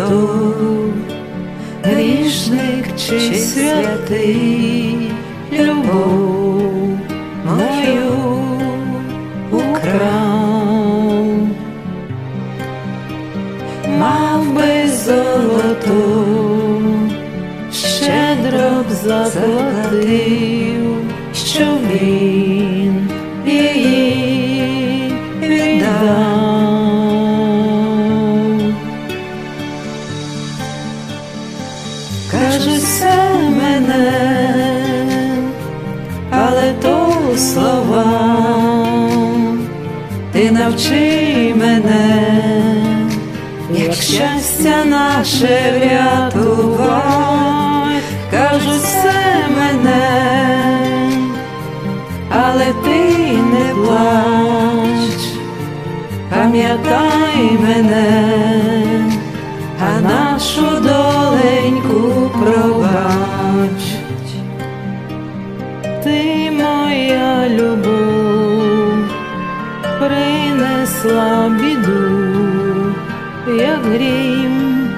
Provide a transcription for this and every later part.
хто грішник чи святий, любов мою украв, мав би золото, щедро б заплатив, що він Кажуть, все мене, але то слова, ти навчи мене, як щастя наше врятувай, кажуть, все мене, але ти не плач, пам'ятай мене а нашу доленьку любов принесла біду, як грім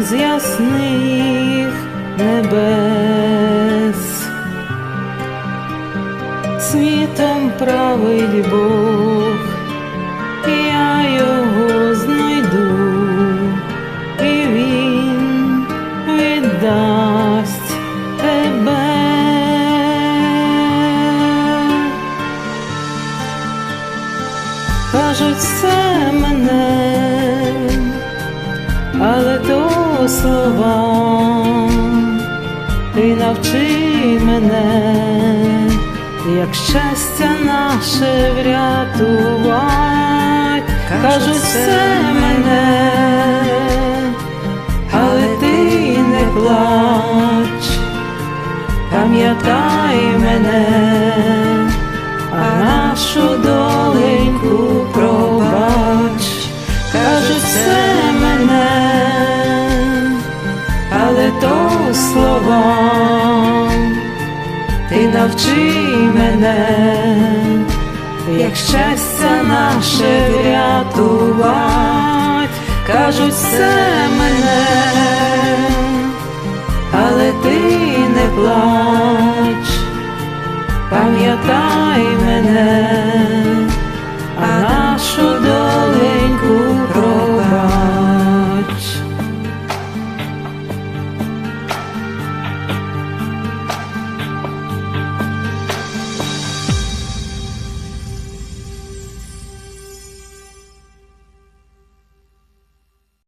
з ясних небес. Світом править Бог, я його знайду і він віддасть Кажуть, все мене, але то слова, ти навчи мене, як щастя наше врятувать, кажуть, все мене. Але ти не плач, пам'ятай мене, а нашу доленьку то слова, ти навчи мене, як щастя наше врятувать, кажуть, все мене, але ти не плач, пам'ятай